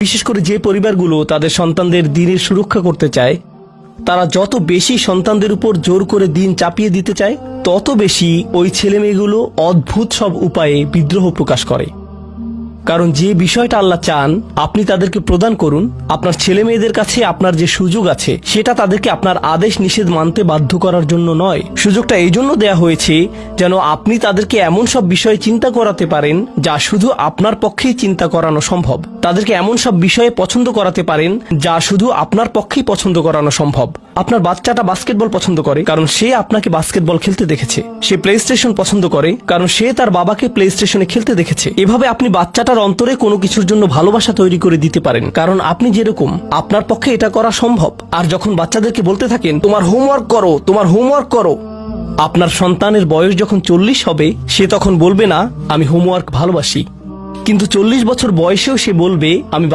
বিশেষ করে যে পরিবারগুলো তাদের সন্তানদের দিনের সুরক্ষা করতে চায়, তারা যত বেশি সন্তানদের উপর জোর করে দিন চাপিয়ে দিতে চায়, তত বেশি ওই ছেলে মেয়েগুলো অদ্ভুত সব উপায়ে বিদ্রোহ প্রকাশ করে। কারণ যে বিষয়টা আল্লাহ চান, আপনি তাদেরকে প্রদান করুন। আপনার ছেলে মেয়েদের কাছে আপনার যে সুযোগ আছে, সেটা তাদেরকে আপনার আদেশ নিষেধ মানতে বাধ্য করার জন্য নয়। সুযোগটা এই জন্য দেয়া হয়েছে যেন আপনি তাদেরকে এমন সব বিষয়ে চিন্তা করাতে পারেন, যা শুধু আপনার পক্ষেই চিন্তা করানো সম্ভব। তাদেরকে এমন সব বিষয়ে পছন্দ করাতে পারেন, যা শুধু আপনার পক্ষেই পছন্দ করানো সম্ভব। আপনার বাচ্চাটা বাস্কেটবল পছন্দ করে, কারণ সে আপনাকে বাস্কেটবল খেলতে দেখেছে। সে প্লে স্টেশন পছন্দ করে, কারণ সে তার বাবাকে প্লে স্টেশনে খেলতে দেখেছে। এভাবে আপনি বাচ্চাটার অন্তরে কোনো কিছুর জন্য ভালোবাসা তৈরি করে দিতে পারেন। কারণ আপনি যেরকম, আপনার পক্ষে এটা করা সম্ভব। আর যখন বাচ্চাদেরকে বলতে থাকেন, তোমার হোমওয়ার্ক করো, তোমার হোমওয়ার্ক করো। আপনার সন্তানের বয়স যখন চল্লিশ হবে, সে তখন বলবে, না, আমি হোমওয়ার্ক ভালোবাসি। কিন্তু চল্লিশ বছর বয়সেও সে বলবে, আমি